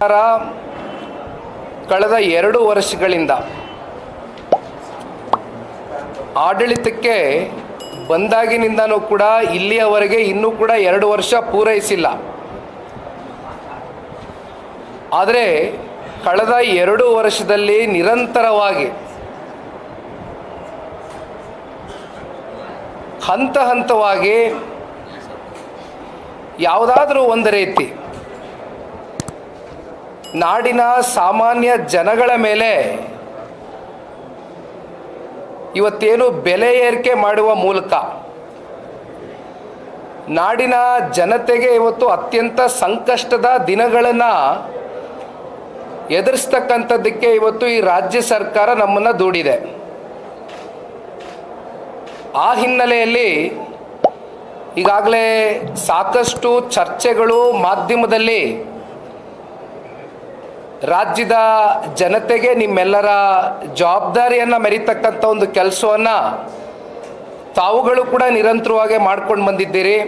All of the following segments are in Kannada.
ಸರ್ಕಾರ ಕಳೆದ ಎರಡು ವರ್ಷಗಳಿಂದ ಆಡಳಿತಕ್ಕೆ ಬಂದಾಗಿನಿಂದನೂ ಕೂಡ ಇಲ್ಲಿಯವರೆಗೆ ಇನ್ನೂ ಕೂಡ ಎರಡು ವರ್ಷ ಪೂರೈಸಿಲ್ಲ. ಆದರೆ ಕಳೆದ ಎರಡು ವರ್ಷದಲ್ಲಿ ನಿರಂತರವಾಗಿ ಹಂತ ಹಂತವಾಗಿ ಯಾವುದಾದ್ರೂ ಒಂದು ರೀತಿ ನಾಡಿನ ಸಾಮಾನ್ಯ ಜನಗಳ ಮೇಲೆ ಇವತ್ತೇನು ಬೆಲೆ ಏರಿಕೆ ಮಾಡುವ ಮೂಲಕ ನಾಡಿನ ಜನತೆಗೆ ಇವತ್ತು ಅತ್ಯಂತ ಸಂಕಷ್ಟದ ದಿನಗಳನ್ನು ಎದುರಿಸ್ತಕ್ಕಂಥದ್ದಕ್ಕೆ ಇವತ್ತು ಈ ರಾಜ್ಯ ಸರ್ಕಾರ ನಮ್ಮನ್ನು ದೂಡಿದೆ. ಆ ಹಿನ್ನೆಲೆಯಲ್ಲಿ ಈಗಾಗಲೇ ಸಾಕಷ್ಟು ಚರ್ಚೆಗಳು ಮಾಧ್ಯಮದಲ್ಲಿ ರಾಜ್ಯದ ಜನತೆಗೆ ನಿಮ್ಮೆಲ್ಲರ ಜವಾಬ್ದಾರಿಯನ್ನು ಮೆರಿತಕ್ಕಂಥ ಒಂದು ಕೆಲಸವನ್ನು ತಾವುಗಳು ಕೂಡ ನಿರಂತರವಾಗಿ ಮಾಡ್ಕೊಂಡು ಬಂದಿದ್ದೀರಿ.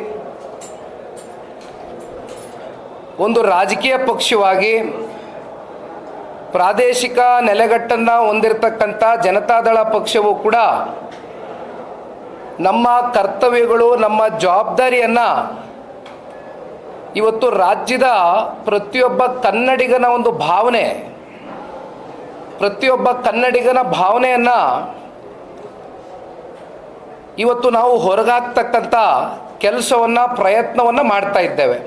ಒಂದು ರಾಜಕೀಯ ಪಕ್ಷವಾಗಿ ಪ್ರಾದೇಶಿಕ ನೆಲೆಗಟ್ಟನ್ನು ಹೊಂದಿರತಕ್ಕಂಥ ಜನತಾದಳ ಪಕ್ಷವು ಕೂಡ ನಮ್ಮ ಕರ್ತವ್ಯಗಳು, ನಮ್ಮ ಜವಾಬ್ದಾರಿಯನ್ನು ಇವತ್ತು ರಾಜ್ಯದ ಪ್ರತಿಯೊಬ್ಬ ಕನ್ನಡಿಗನ ಒಂದು ಭಾವನೆ, ಪ್ರತಿಯೊಬ್ಬ ಕನ್ನಡಿಗನ ಭಾವನೆಯನ್ನು ಇವತ್ತು ನಾವು ಹೊರಗಾಗ್ತಕ್ಕಂಥ ಕೆಲಸವನ್ನು, ಪ್ರಯತ್ನವನ್ನು ಮಾಡ್ತಾ ಇದ್ದೇವೆ.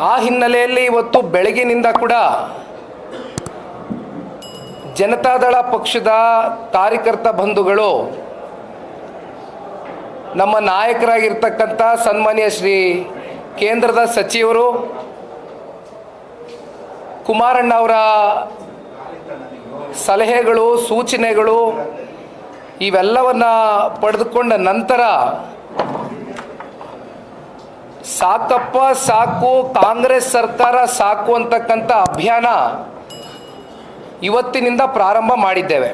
ಆ ಹಿನ್ನೆಲೆಯಲ್ಲಿ ಇವತ್ತು ಬೆಳಗಿನಿಂದ ಕೂಡ ಜನತಾದಳ ಪಕ್ಷದ ಕಾರ್ಯಕರ್ತ ಬಂಧುಗಳು ನಮ್ಮ ನಾಯಕರಾಗಿರ್ತಕ್ಕಂಥ ಸನ್ಮಾನ್ಯ ಶ್ರೀ ಕೇಂದ್ರದ ಸಚಿವರು ಕುಮಾರಣ್ಣ ಅವರ ಸಲಹೆಗಳು, ಸೂಚನೆಗಳು ಇವೆಲ್ಲವನ್ನು ಪಡೆದುಕೊಂಡ ನಂತರ ಸಾಕಪ್ಪ ಸಾಕು, ಕಾಂಗ್ರೆಸ್ ಸರ್ಕಾರ ಸಾಕು ಅಂತಕ್ಕಂಥ ಅಭಿಯಾನ ಇವತ್ತಿನಿಂದ ಪ್ರಾರಂಭ ಮಾಡಿದ್ದೇವೆ.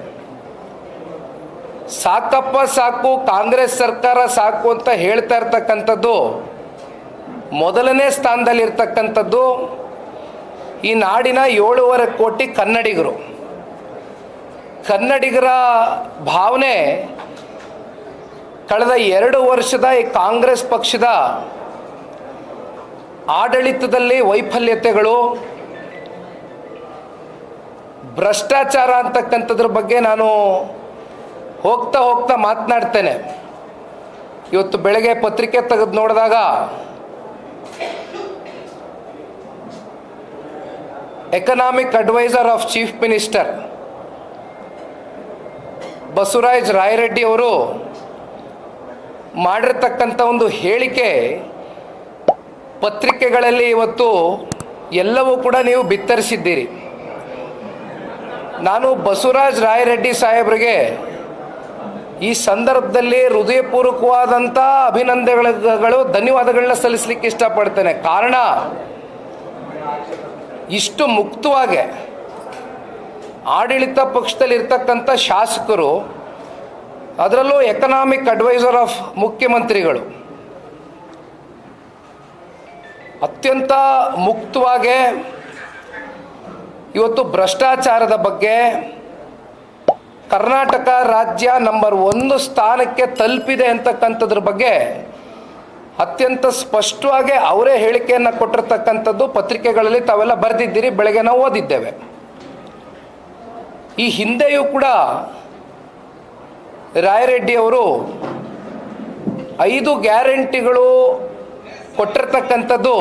ಸಾಕಪ್ಪ ಸಾಕು, ಕಾಂಗ್ರೆಸ್ ಸರ್ಕಾರ ಸಾಕು ಅಂತ ಹೇಳ್ತಾ ಇರ್ತಕ್ಕಂಥದ್ದು, ಮೊದಲನೇ ಸ್ಥಾನದಲ್ಲಿರ್ತಕ್ಕಂಥದ್ದು ಈ ನಾಡಿನ ಏಳುವರೆ ಕೋಟಿ ಕನ್ನಡಿಗರು. ಕನ್ನಡಿಗರ ಭಾವನೆ ಕಳೆದ ಎರಡು ವರ್ಷದ ಈ ಕಾಂಗ್ರೆಸ್ ಪಕ್ಷದ ಆಡಳಿತದಲ್ಲಿ ವೈಫಲ್ಯತೆಗಳು, ಭ್ರಷ್ಟಾಚಾರ ಅಂತಕ್ಕಂಥದ್ರ ಬಗ್ಗೆ ನಾನು ಹೋಗ್ತಾ ಹೋಗ್ತಾ ಮಾತನಾಡ್ತೇನೆ. ಇವತ್ತು ಬೆಳಗ್ಗೆ ಪತ್ರಿಕೆ ತೆಗೆದು ನೋಡಿದಾಗ economic adviser of chief minister Basavaraj Rayareddy ಅವರು ಮಾಡಿರ್ತಕ್ಕಂಥ ಒಂದು ಹೇಳಿಕೆ ಪತ್ರಿಕೆಗಳಲ್ಲಿ ಇವತ್ತು ಎಲ್ಲವೂ ಕೂಡ ನೀವು ಬಿತ್ತರಿಸಿದ್ದೀರಿ. ನಾನು ಬಸವರಾಜ್ ರಾಯರೆಡ್ಡಿ ಸಾಹೇಬರಿಗೆ ಈ ಸಂದರ್ಭದಲ್ಲಿ ಹೃದಯಪೂರ್ವಕವಾದಂಥ ಅಭಿನಂದನೆಗಳು, ಧನ್ಯವಾದಗಳನ್ನ ಸಲ್ಲಿಸಲಿಕ್ಕೆ ಇಷ್ಟಪಡ್ತೇನೆ. ಕಾರಣ, ಇಷ್ಟು ಮುಕ್ತವಾಗಿ ಆಡಳಿತ ಪಕ್ಷದಲ್ಲಿ ಇರ್ತಕ್ಕಂಥ ಶಾಸಕರು, ಅದರಲ್ಲೂ ಎಕನಾಮಿಕ್ ಅಡ್ವೈಸರ್ ಆಫ್ ಮುಖ್ಯಮಂತ್ರಿಗಳು, ಅತ್ಯಂತ ಮುಕ್ತವಾಗಿ ಇವತ್ತು ಭ್ರಷ್ಟಾಚಾರದ ಬಗ್ಗೆ ಕರ್ನಾಟಕ ರಾಜ್ಯ ನಂಬರ್ ಒಂದು ಸ್ಥಾನಕ್ಕೆ ತಲುಪಿದೆ ಅಂತಕ್ಕಂಥದ್ರ ಬಗ್ಗೆ ಅತ್ಯಂತ ಸ್ಪಷ್ಟವಾಗಿ ಅವರೇ ಹೇಳಿಕೆಯನ್ನು ಕೊಟ್ಟಿರ್ತಕ್ಕಂಥದ್ದು ಪತ್ರಿಕೆಗಳಲ್ಲಿ ತಾವೆಲ್ಲ ಬರೆದಿದ್ದೀರಿ, ಬೆಳಗ್ಗೆ ನಾವು ಓದಿದ್ದೇವೆ. ಈ ಹಿಂದೆಯೂ ಕೂಡ ರಾಯರೆಡ್ಡಿಯವರು ಐದು ಗ್ಯಾರಂಟಿಗಳು ಕೊಟ್ಟಿರ್ತಕ್ಕಂಥದ್ದು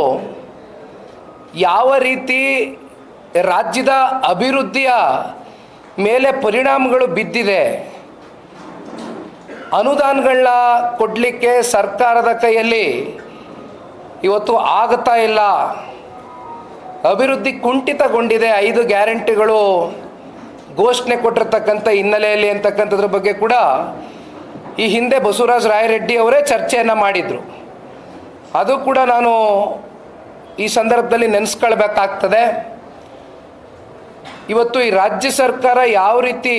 ಯಾವ ರೀತಿ ರಾಜ್ಯದ ಅಭಿವೃದ್ಧಿಯ ಮೇಲೆ ಪರಿಣಾಮಗಳು ಬಿದ್ದಿದೆ. ಅನುದಾನಗಳನ್ನ ಕೊಡಲಿಕ್ಕೆ ಸರ್ಕಾರದ ಕೈಯಲ್ಲಿ ಇವತ್ತು ಆಗ್ತಾ ಇಲ್ಲ. ಅಭಿವೃದ್ಧಿ ಕುಂಠಿತಗೊಂಡಿದೆ ಐದು ಗ್ಯಾರಂಟಿಗಳು ಘೋಷಣೆ ಕೊಟ್ಟಿರ್ತಕ್ಕಂಥ ಹಿನ್ನೆಲೆಯಲ್ಲಿ ಅಂತಕ್ಕಂಥದ್ರ ಬಗ್ಗೆ ಕೂಡ ಈ ಹಿಂದೆ ಬಸವರಾಜ ರಾಯರೆಡ್ಡಿ ಅವರೇ ಚರ್ಚೆಯನ್ನು ಮಾಡಿದರು. ಅದು ಕೂಡ ನಾನು ಈ ಸಂದರ್ಭದಲ್ಲಿ ನೆನೆಸ್ಕೊಳ್ಬೇಕಾಗ್ತದೆ. ಇವತ್ತು ಈ ರಾಜ್ಯ ಸರ್ಕಾರ ಯಾವ ರೀತಿ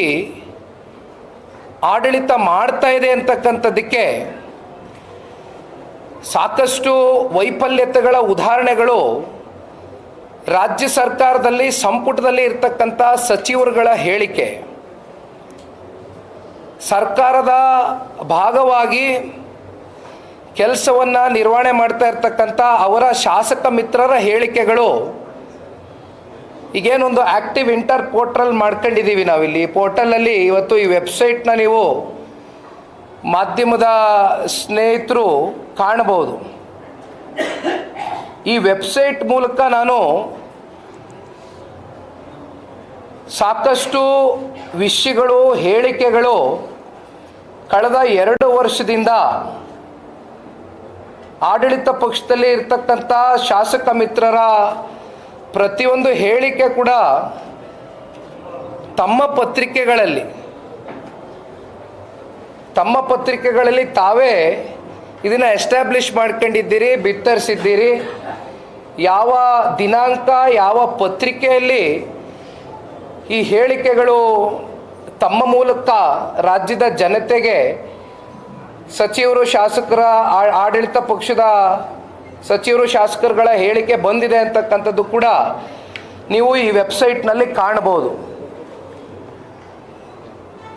ಆಡಳಿತ ಮಾಡ್ತಾ ಇದೆ ಅಂತಕ್ಕಂಥದ್ದಕ್ಕೆ ಸಾಕಷ್ಟು ವೈಫಲ್ಯತೆಗಳ ಉದಾಹರಣೆಗಳು ರಾಜ್ಯ ಸರ್ಕಾರದಲ್ಲಿ, ಸಂಪುಟದಲ್ಲಿ ಇರ್ತಕ್ಕಂಥ ಸಚಿವರುಗಳ ಹೇಳಿಕೆ. ಸರ್ಕಾರದ ಭಾಗವಾಗಿ ಕೆಲಸವನ್ನು ನಿರ್ವಹಣೆ ಮಾಡ್ತಾ ಇರ್ತಕ್ಕಂಥ ಅವರ ಶಾಸಕ ಮಿತ್ರರ ಹೇಳಿಕೆಗಳು ಈಗೇನೊಂದು ಆ್ಯಕ್ಟಿವ್ ಇಂಟರ್ ಪೋರ್ಟಲ್ ಮಾಡ್ಕೊಂಡಿದ್ದೀವಿ ನಾವಿಲ್ಲಿ. ಪೋರ್ಟಲಲ್ಲಿ ಇವತ್ತು ಈ ವೆಬ್ಸೈಟ್ನ ನೀವು ಮಾಧ್ಯಮದ ಸ್ನೇಹಿತರು ಕಾಣಬಹುದು. ಈ ವೆಬ್ಸೈಟ್ ಮೂಲಕ ನಾನು ಸಾಕಷ್ಟು ವಿಷಯಗಳು, ಹೇಳಿಕೆಗಳು ಕಳೆದ ಎರಡು ವರ್ಷದಿಂದ ಆಡಳಿತ ಪಕ್ಷದಲ್ಲಿ ಇರ್ತಕ್ಕಂಥ ಶಾಸಕ ಮಿತ್ರರ ಪ್ರತಿಯೊಂದು ಹೇಳಿಕೆ ಕೂಡ ತಮ್ಮ ಪತ್ರಿಕೆಗಳಲ್ಲಿ ತಮ್ಮ ಪತ್ರಿಕೆಗಳಲ್ಲಿ ತಾವೇ ಇದನ್ನು ಎಸ್ಟಾಬ್ಲಿಷ್ ಮಾಡ್ಕೊಂಡಿದ್ದೀರಿ, ಬಿತ್ತರಿಸಿದ್ದೀರಿ. ಯಾವ ದಿನಾಂಕ, ಯಾವ ಪತ್ರಿಕೆಯಲ್ಲಿ ಈ ಹೇಳಿಕೆಗಳು ತಮ್ಮ ಮೂಲಕ ರಾಜ್ಯದ ಜನತೆಗೆ, ಸಚಿವರು, ಶಾಸಕರ ಆಡಳಿತ ಪಕ್ಷದ ಸಚಿವರು ಶಾಸಕರುಗಳ ಹೇಳಿಕೆ ಬಂದಿದೆ ಅಂತಕ್ಕಂಥದ್ದು ಕೂಡ ನೀವು ಈ ವೆಬ್ಸೈಟ್ನಲ್ಲಿ ಕಾಣಬಹುದು.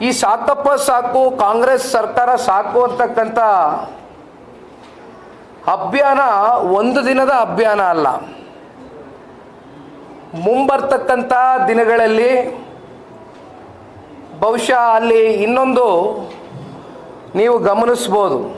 ಈ ಸಾಕಪ್ಪ ಸಾಕು, ಕಾಂಗ್ರೆಸ್ ಸರ್ಕಾರ ಸಾಕು ಅಂತಕ್ಕಂಥ ಅಭಿಯಾನ ಒಂದು ದಿನದ ಅಭಿಯಾನ ಅಲ್ಲ. ಮುಂಬರ್ತಕ್ಕಂಥ ದಿನಗಳಲ್ಲಿ ಬಹುಶಃ ಅಲ್ಲಿ ಇನ್ನೊಂದು ನೀವು ಗಮನಿಸ್ಬೋದು.